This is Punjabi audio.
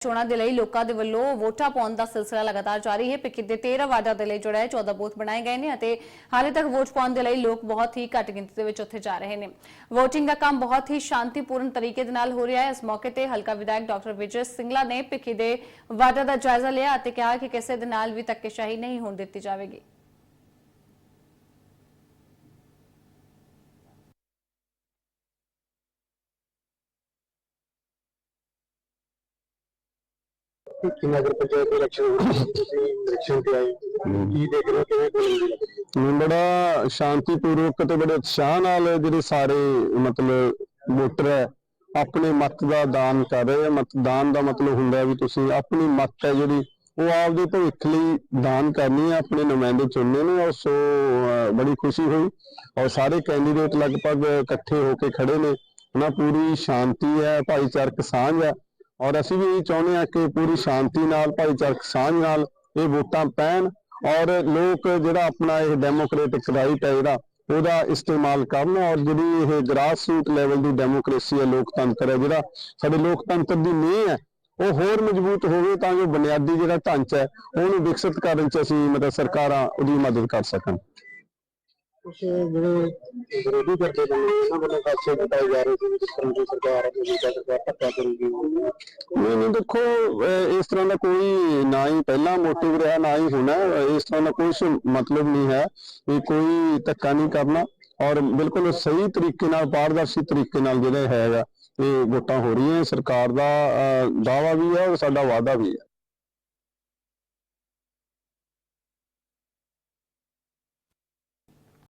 ਚੋਣਾਂ ਦੇ ਲਈ ਲੋਕਾਂ ਦੇ ਵੱਲੋਂ ਵੋਟਾਂ ਪਾਉਣ ਦਾ ਸਿਲਸਿਲਾ ਲਗਾਤਾਰ ਜਾਰੀ ਹੈ। ਪਿੱਕੀ ਦੇ 13 ਵਾਰਡਾਂ ਦੇ ਲਈ ਜਿਹੜਾ ਹੈ 14 ਬੂਥ ਬਣਾਏ ਗਏ ਨੇ ਅਤੇ ਹਾਲੇ ਤੱਕ ਵੋਟ ਪਾਉਣ ਦੇ ਲਈ ਲੋਕ ਬਹੁਤ ਹੀ ਘੱਟ ਗਿਣਤੀ ਦੇ ਵਿੱਚ ਉੱਥੇ ਜਾ ਰਹੇ ਨੇ। VOTING ਦਾ ਕੰਮ ਬਹੁਤ ਹੀ ਸ਼ਾਂਤੀਪੂਰਨ ਤਰੀਕੇ ਦੇ ਨਾਲ ਹੋ ਰਿਹਾ ਹੈ। ਇਸ ਮੌਕੇ ਤੇ ਹਲਕਾ ਵਿਧਾਇਕ ਡਾਕਟਰ ਵਿਜੇ ਸਿੰਗਲਾ ਨੇ ਪਿੱਕੀ ਦੇ ਵਾਰਡਾਂ ਦਾ ਜਾਇਜ਼ਾ ਲਿਆ ਅਤੇ ਕਿਹਾ ਕਿ ਕਿਸੇ ਦੇ ਨਾਲ ਵੀ ਧੱਕੇਸ਼ਾਹੀ ਨਹੀਂ ਹੋਣ ਦਿੱਤੀ ਜਾਵੇਗੀ। ਕਿ ਨਗਰ ਪੰਚਾਇਤ ਇਲੈਕਸ਼ਨ ਤੁਸੀਂ ਇਲੈਕਸ਼ਨ ਤੇ ਆਏ ਕੀ ਦੇਖ ਰਹੇ ਹੋ ਕਿਵੇਂ ਕੋਈ ਨੂੰ ਬੜਾ ਸ਼ਾਂਤੀਪੂਰਵਕ ਤੇ ਬੜੇ ਉਤਸ਼ਾਹ ਨਾਲ ਜਿਹੜੇ ਸਾਰੇ ਮਤਲਬ ਵੋਟਰ ਹੈ ਆਪਣੇ ਮਤ ਦਾ ਦਾਨ ਕਰ ਰਹੇ ਆ। ਮਤਦਾਨ ਦਾ ਮਤਲਬ ਹੁੰਦਾ ਵੀ ਤੁਸੀਂ ਆਪਣੀ ਮਤ ਹੈ ਜਿਹੜੀ ਉਹ ਆਪਦੇ ਭਵਿੱਖ ਲਈ ਦਾਨ ਕਰਨੀ ਹੈ ਆਪਣੇ ਨੁਮਾਇੰਦੇ ਚੁਣਨੇ ਨੇ। ਔਰ ਸੋ ਬੜੀ ਖੁਸ਼ੀ ਹੋਈ। ਔਰ ਸਾਰੇ ਕੈਂਡੀਡੇਟ ਲਗਭਗ ਇਕੱਠੇ ਹੋ ਕੇ ਖੜੇ ਨੇ। ਉਹਨਾਂ ਪੂਰੀ ਸ਼ਾਂਤੀ ਹੈ ਭਾਈਚਾਰਕ ਸਾਂਝ ਹੈ। ਔਰ ਅਸੀਂ ਵੀ ਇਹ ਚਾਹੁੰਦੇ ਹਾਂ ਕਿ ਪੂਰੀ ਸ਼ਾਂਤੀ ਨਾਲ, ਭਾਈਚਾਰਕ ਸਾਂਝ ਨਾਲ ਇਹ ਵੋਟਾਂ ਪੈਣ ਔਰ ਲੋਕ ਜਿਹੜਾ ਆਪਣਾ ਇਹ ਡੈਮੋਕ੍ਰੈਟਿਕ ਰਾਈਟ ਹੈ ਜਿਹੜਾ ਉਹਦਾ ਇਸਤੇਮਾਲ ਕਰਨ ਔਰ ਜਿਹੜੀ ਇਹ ਗ੍ਰਾਸ ਰੂਟ ਲੈਵਲ ਦੀ ਡੈਮੋਕ੍ਰੇਸੀ ਹੈ, ਲੋਕਤੰਤਰ ਹੈ ਜਿਹੜਾ, ਸਾਡੇ ਲੋਕਤੰਤਰ ਦੀ ਨੀਂਹ ਹੈ, ਉਹ ਹੋਰ ਮਜ਼ਬੂਤ ਹੋਵੇ ਤਾਂ ਜੋ ਬੁਨਿਆਦੀ ਜਿਹੜਾ ਢਾਂਚਾ ਹੈ, ਉਹਨੂੰ ਵਿਕਸਿਤ ਕਰਨ 'ਚ ਅਸੀਂ ਮਤਲਬ ਸਰਕਾਰਾਂ ਉਹਦੀ ਮਦਦ ਕਰ ਸਕਣ। ਕੁਝ ਜਿਹੜੇ ਵਿਰੋਧੀ ਕਰਦੇ ਨੇ ਉਹਨਾਂ ਵੱਲੋਂ ਪਾਸੇ ਬਤਾਏ ਜਾ ਰਹੇ ਸੀ ਜਿਸ ਤਰ੍ਹਾਂ ਦੀ ਸਰਕਾਰ ਹੈ ਜਿਹੜੀ ਸਰਕਾਰ ਧੱਕਾ ਕਰੂਗੀ ਨਹੀਂ ਨਹੀਂ ਦੇਖੋ ਇਸ ਤਰ੍ਹਾਂ ਦਾ ਕੋਈ ਨਾ ਹੀ ਪਹਿਲਾਂ ਮੋਟਿਵ ਰਿਹਾ ਨਾ ਹੀ ਹੋਣਾ ਇਸ ਤਰ੍ਹਾਂ ਦਾ ਕੋਈ ਮਤਲਬ ਨਹੀਂ ਹੈ ਵੀ ਕੋਈ ਧੱਕਾ ਨਹੀਂ ਕਰਨਾ। ਔਰ ਬਿਲਕੁਲ ਸਹੀ ਤਰੀਕੇ ਨਾਲ ਪਾਰਦਰਸ਼ੀ ਤਰੀਕੇ ਨਾਲ ਜਿਹੜਾ ਹੈਗਾ ਇਹ ਵੋਟਾਂ ਹੋ ਰਹੀਆਂ ਸਰਕਾਰ ਦਾ ਅਹ, ਦਾਅਵਾ ਵੀ ਹੈ ਔਰ ਸਾਡਾ ਵਾਅਦਾ ਵੀ ਹੈ।